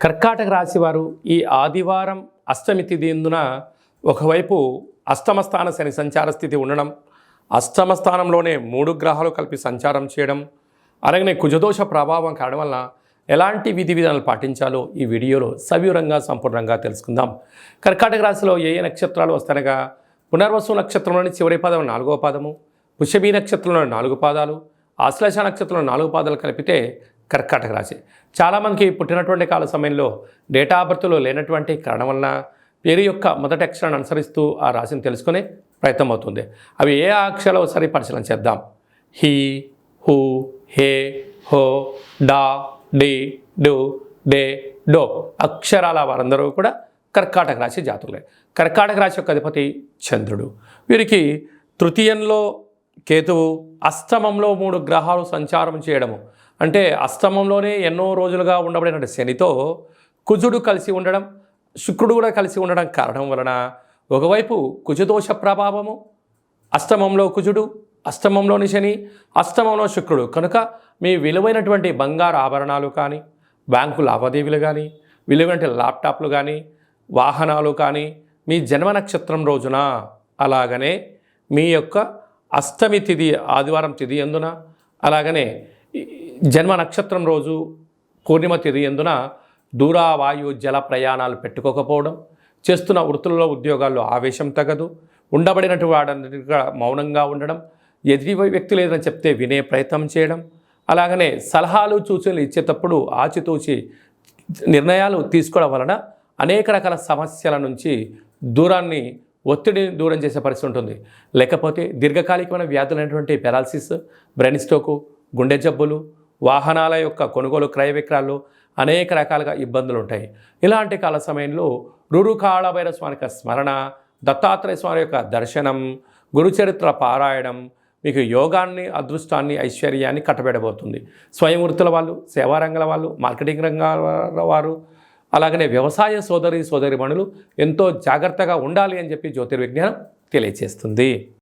కర్కాటక రాశివారు ఈ ఆదివారం అష్టమి తిథి ఎందున ఒకవైపు అష్టమస్థాన శని సంచార స్థితి ఉండడం అష్టమస్థానంలోనే మూడు గ్రహాలు కలిపి సంచారం చేయడం అలాగనే కుజదోష ప్రభావం కావడం వల్ల ఎలాంటి విధి విధానాలు పాటించాలో ఈ వీడియోలో సవివరంగా సంపూర్ణంగా తెలుసుకుందాం. కర్కాటక రాశిలో ఏ ఏ నక్షత్రాలు వస్తానగా పునర్వసు నక్షత్రంలోని చివరి పాదం నాలుగో పాదము పుష్యభీ నక్షత్రంలోని నాలుగు పాదాలు ఆశ్లేష నక్షత్రంలో నాలుగు పాదాలు కలిపితే కర్కాటక రాశి. చాలామందికి పుట్టినటువంటి కాల సమయంలో డేటా బర్త్లో లేనటువంటి కారణం వలన పేరు యొక్క మొదటి అక్షరాన్ని అనుసరిస్తూ ఆ రాశిని తెలుసుకునే ప్రయత్నం అవుతుంది. అవి ఏ అక్షరాలు ఒకసారి పరిశీలన చేద్దాం. హీ హూ హే హో డా డి డు డే డో అక్షరాల వారందరూ కూడా కర్కాటక రాశి జాతకులే. కర్కాటక రాశి యొక్క అధిపతి చంద్రుడు. వీరికి తృతీయంలో కేతువు అష్టమంలో మూడు గ్రహాలు సంచారం చేయడము. అంటే అష్టమంలోనే ఎన్నో రోజులుగా ఉండబడిన శనితో కుజుడు కలిసి ఉండడం శుక్రుడు కూడా కలిసి ఉండడం కారణం వలన ఒకవైపు కుజదోష ప్రభావము అష్టమంలో కుజుడు అష్టమంలోని శని అష్టమంలో శుక్రుడు. కనుక మీ విలువైనటువంటి బంగారు ఆభరణాలు కానీ బ్యాంకు లావాదేవీలు కానీ విలువైన ల్యాప్టాప్లు కానీ వాహనాలు కానీ మీ జన్మ నక్షత్రం రోజున అలాగనే మీ యొక్క అష్టమి తిథి ఆదివారం తిథి ఎందున అలాగనే జన్మ నక్షత్రం రోజు పూర్ణిమ తిథి ఎందున దూరావాయు జల ప్రయాణాలు పెట్టుకోకపోవడం చేస్తున్న వృత్తులలో ఉద్యోగాల్లో ఆవేశం తగదు ఉండబడినటువంటి వాడందరిగా మౌనంగా ఉండడం ఎదుటి వ్యక్తులు ఏదైనా చెప్తే వినే ప్రయత్నం చేయడం అలాగనే సలహాలు సూచనలు ఇచ్చేటప్పుడు ఆచితూచి నిర్ణయాలు తీసుకోవడం వలన అనేక రకాల సమస్యల నుంచి దూరాన్ని ఒత్తిడిని దూరం చేసే పరిస్థితి ఉంటుంది. లేకపోతే దీర్ఘకాలికమైన వ్యాధులైనటువంటి పెరాలసిస్ బ్రెయిన్ స్ట్రోకు గుండె జబ్బులు వాహనాల యొక్క కొనుగోలు క్రయ విక్రయాలు అనేక రకాలుగా ఇబ్బందులు ఉంటాయి. ఇలాంటి కాల సమయంలో రురుకాళభైర స్వామి యొక్క స్మరణ దత్తాత్రేయ స్వామి యొక్క దర్శనం గురుచరిత్ర పారాయణం మీకు యోగాన్ని అదృష్టాన్ని ఐశ్వర్యాన్ని కట్టబెడబోతుంది. స్వయం వృత్తుల వాళ్ళు సేవారంగాల వాళ్ళు మార్కెటింగ్ రంగాల వారు అలాగనే వ్యవసాయ సోదరి సోదరిమణులు ఎంతో జాగ్రత్తగా ఉండాలి అని చెప్పి జ్యోతిర్విజ్ఞానం తెలియచేస్తుంది.